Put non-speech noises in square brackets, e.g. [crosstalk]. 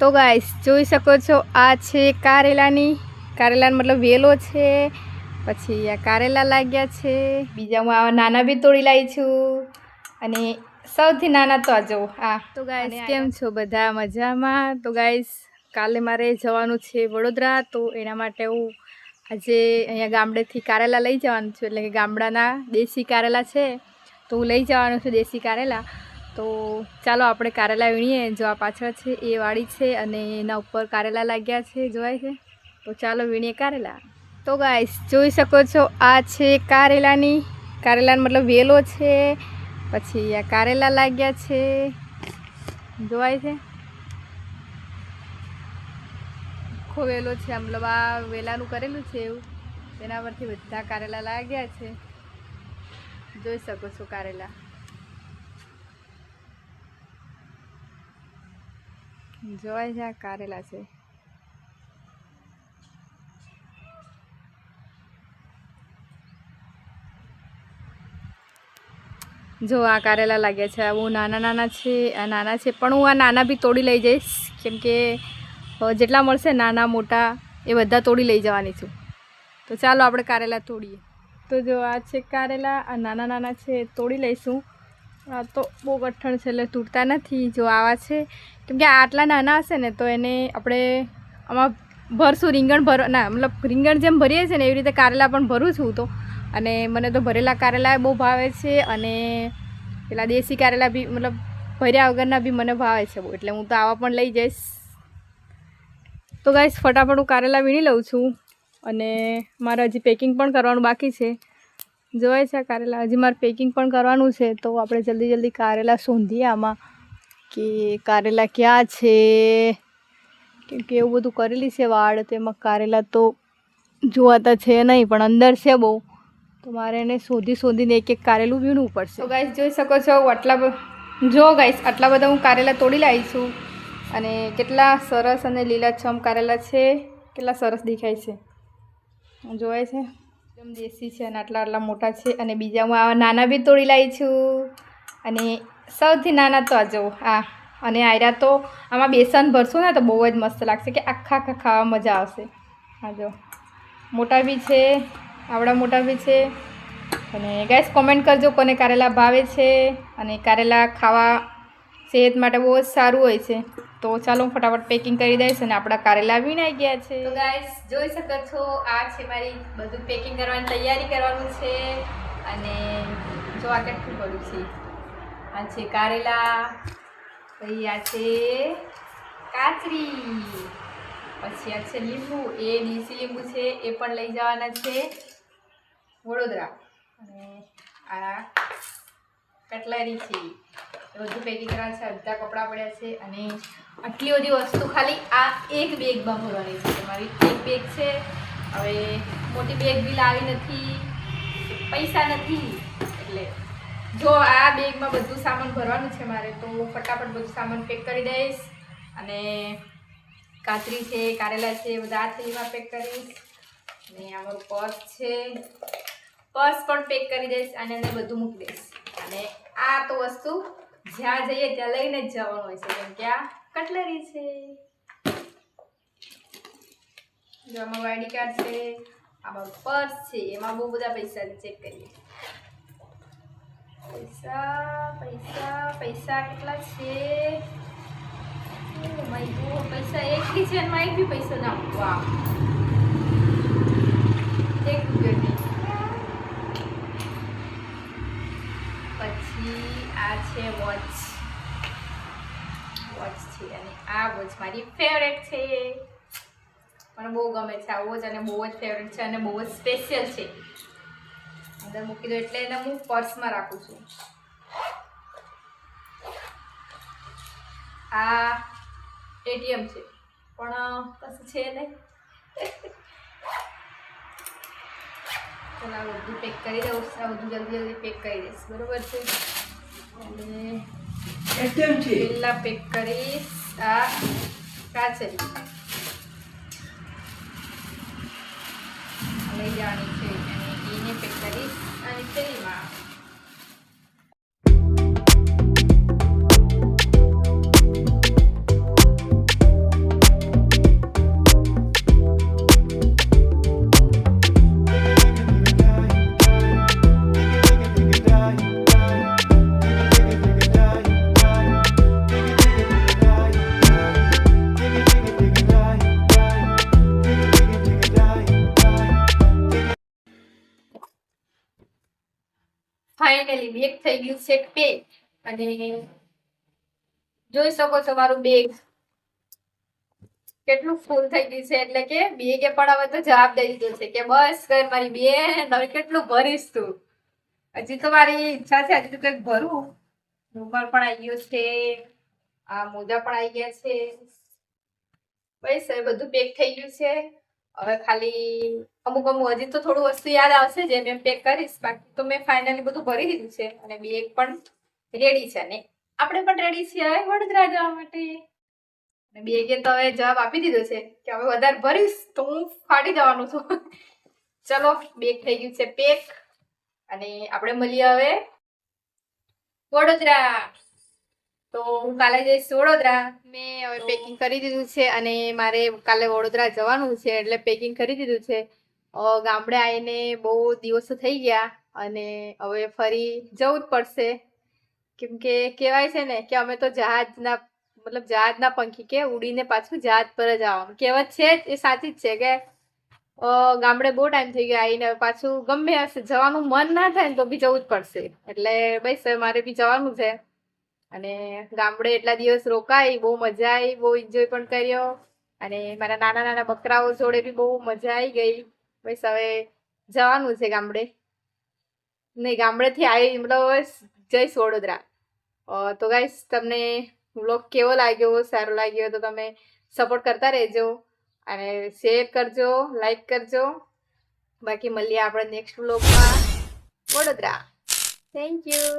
તો ગાઈસ જોઈ શકો છો આ છે કારેલાની. કારેલાનો મતલબ વેલો છે પછી આ કારેલા લાગ્યા છે. બીજા હું આવા નાના બી તોડી લાવી છું. અને સૌથી નાના તો આ જો આ. તો ગાઈસ કેમ છો બધા મજામાં? તો ગાઈસ કાલે મારે જવાનું છે વડોદરા તો એના માટે હું આજે અહીંયા ગામડેથી કારેલા લઈ જવાનું છું. એટલે કે ગામડાના દેશી કારેલા છે. તો હું લઈ જવાનું છું દેશી કારેલા. તો ચાલો આપણે કારેલા વીણીએ. જો આ પાછળ છે, એ વાળી છે અને એના ઉપર કારેલા લાગ્યા છે, જોવાય છે? તો ચાલો વીણીએ કારેલા. તો ગાઈસ જોઈ શકો છો, આ છે કારેલાની. કારેલાનો મતલબ વેલો છે, પછી આ કારેલા લાગ્યા છે. જોવાય છે? આખો વેલો છે મતલબ આ વેલાનું કરેલું છે એવું. તેના પરથી બધા કારેલા લાગ્યા છે. જોઈ શકો છો કારેલા. જોવાય છે કારેલા છે. જો આ કારેલા લાગ્યા છે બહુ નાના નાના છે, આ નાના છે, પણ હું આ નાના બી તોડી લઈ જઈશ. કેમ કે જેટલા મળશે નાના, મોટા, એ બધા તોડી લઈ જવાની છું. તો ચાલો આપણે કારેલા તોડીએ. તો જો આ છે કારેલા, આ નાના નાના છે તોડી લઈશું. આ તો બહુ કઠણ છે એટલે તૂટતા નથી. જો આવા છે, કેમ કે આ આટલા નાના હશે ને, તો એને આપણે આમાં ભરશું, રીંગણ ભર, ના, મતલબ રીંગણ જેમ ભરીએ છીએ ને, એવી રીતે કારેલા પણ ભરું છું તો. અને મને તો ભરેલા કારેલા બહુ ભાવે છે અને પેલા દેશી કારેલા બી, મતલબ ભર્યા વગરના બી મને ભાવે છે બહુ, એટલે હું તો આવા પણ લઈ જઈશ. તો ગાઈશ ફટાફટ હું કારેલા વીણી લઉં છું અને મારે હજી પેકિંગ પણ કરવાનું બાકી છે. જોવાય છે કારેલા. હજી મારે પેકિંગ પણ કરવાનું છે, તો આપણે જલ્દી જલ્દી કારેલા શોધીએ આમાં કે કારેલા ક્યાં છે? કેમ કે એવું બધું કરેલી છે વાડ તેમાં કારેલા તો જોવાતા છે નહીં, પણ અંદર છે બહુ. તો મારે એને શોધી શોધીને એક એક કારેલું વીણવું પડશે. તો ગાઈસ જોઈ શકો છો આટલા જો ગાઈસ આટલા બધા હું કારેલા તોડી લાવી છું. અને કેટલા સરસ અને લીલાછમ કારેલા છે, કેટલા સરસ દેખાય છે. જોવાય છે? એકદમ દેશી છે અને આટલા આટલા મોટા છે અને બીજા હું આવા નાના બી તોડી લાવી છું. અને સૌથી નાના તો આ જો, આ. અને આયરા તો આમાં બેસન ભરશું ને તો બહુ જ મસ્ત લાગશે કે આખા આખા ખાવા મજા આવશે. આ જો, મોટા બી છે, આવડા મોટા બી છે. અને ગાઈસ કોમેન્ટ કરજો કોને કારેલા ભાવે છે અને કારેલા ખાવા, સેહત માટે બહુ જ સારું હોય છે. તો ચાલો હું ફટાફટ પેકિંગ કરી દઈશ અને આપણા કારેલા વીણાઈ ગયા છે. તો ગાઈસ જોઈ શકો છો, આ છે મારી બધું પેકિંગ કરવાની તૈયારી કરવાનું છે. અને જો આ કેટલું બધું છે. આ છે કારેલા, પછી આ છે કાચરી, પછી આ છે લીંબુ, એ દેશી લીંબુ છે, એ પણ લઈ જવાના છે વડોદરા. અને આ કટલેરી છે. બધું પેકિંગ કરવાનું છે, અડધા કપડાં પડ્યા છે અને આટલી બધી વસ્તુ ખાલી આ એક બેગમાં ભરવાની છે. મારી એક બેગ છે, હવે મોટી બેગ બી લાવી નથી, પૈસા નથી. એટલે જો આ બેગમાં બધું સામાન ભરવાનું છે મારે, તો ફટાફટ બધું સામાન પેક કરી દઈશ અને કાચરી છે, કારેલા છે, બધા આ થેલીમાં પેક કરીશ અને આ મારું પર્સ છે. પર્સ પણ પેક કરી દઈશ અને અંદર બધું મૂકી દઈશ. અને આ તો વસ્તુ જ્યાં જઈએ ત્યાં લઈને જ જવાનું હોય છે. કેમ કે આ કટલરી છે. આમાં વાયડી કાર્ડ છે, આમાં પર્સ છે, એમાં બહુ બધા પૈસા ચેક કરીએ. પૈસા પૈસા પૈસા કેટલા છે? પૈસા એક બી છે એમાં એક બી પૈસા ના. વાહ. મારી ફેવરેટ છે મને બહુ ગમે છે આવું જ અને બહુ જ ફેવરેટ છે અને બહુ જ સ્પેશિયલ છે. અંદર મૂકી દો એટલે એને હું પર્સમાં રાખું છું. આ એટીએમ છે. પણ કશું છે નહીં. ચાલો બધું પેક કરી દઉં. આ બધું જલ્દી જલ્દી પેક કરી દઈશ. બરોબર છે? અને એટીએમ છે. પહેલાં પેક કરીશ. આ કાચરી. લઈ જવાની છે. અને એને પેક કરીશ અને થેલીમાં ફાઇનલી બેગ થઈ ગયું છે પે અને જોઈ શકો છો મારું બેગ કેટલું ફૂલ થઈ ગયું છે એટલે કે બેગે પણ હવે તો જવાબ દઈ દીધો છે કે બસ કર મારી બેન, હવે કેટલું ભરીશ તું? હજી તો મારી ઈચ્છા છે, હજી તો કંઈક ભરું. રૂમર પણ આવી ગયો છે, આ મોજા પણ આવી ગયા છે. બસ બધું પેક થઈ ગયું છે. હવે ખાલી અમુક અમુક હજી તો થોડું વસ્તુ યાદ આવશે જે મેં પેક કરીશ. બાકી તો મેં ફાઇનલી બધું ભરી દીધું છે અને બેગ પણ રેડી છે ને. આપણે પણ રેડી છીએ હવે વડોદરા જવા માટે. અને બેગે તો હવે જવાબ આપી દીધો છે કે હવે વધારે ભરીશ તો હું ફાટી જવાનું છું. [laughs] ચલો બેગ થઈ ગયું છે પેક અને આપણે મળીએ હવે વડોદરા. તો હું કાલે જઈશ વડોદરા. મેં હવે પેકિંગ કરી દીધું છે અને મારે કાલે વડોદરા જવાનું છે એટલે પેકિંગ કરી દીધું છે. ગામડે આવીને બહુ દિવસો થઈ ગયા અને હવે ફરી જવું જ પડશે. કેમ કે કહેવાય છે ને કે અમે તો જહાજના મતલબ જહાજના પંખી કે ઉડીને પાછું જહાજ પર જ આવવાનું. કહેવત છે એ સાચી જ છે કે ગામડે બહુ ટાઈમ થઈ ગયો આવીને પાછું ગમે હશે જવાનું મન ના થાય ને તો બી જવું જ પડશે. એટલે બસ મારે બી જવાનું છે. અને ગામડે એટલા દિવસ રોકાઈ, બહુ મજા આવી બહુ એન્જોય પણ કર્યો. અને મારા નાના નાના બકરાઓ જોડે બી બહુ મજા આવી ગઈ. બસ હવે જવાનું છે ગામડે. નહીં ગામડેથી આવી મતલબ જઈશ વડોદરા. તો ગાઈસ તમને વ્લોગ કેવો લાગ્યો? સારો લાગ્યો તો તમે સપોર્ટ કરતા રહેજો. અને શેર કરજો લાઈક કરજો. બાકી મળીએ આપણે નેક્સ્ટ વ્લોગમાં વડોદરા. Thank you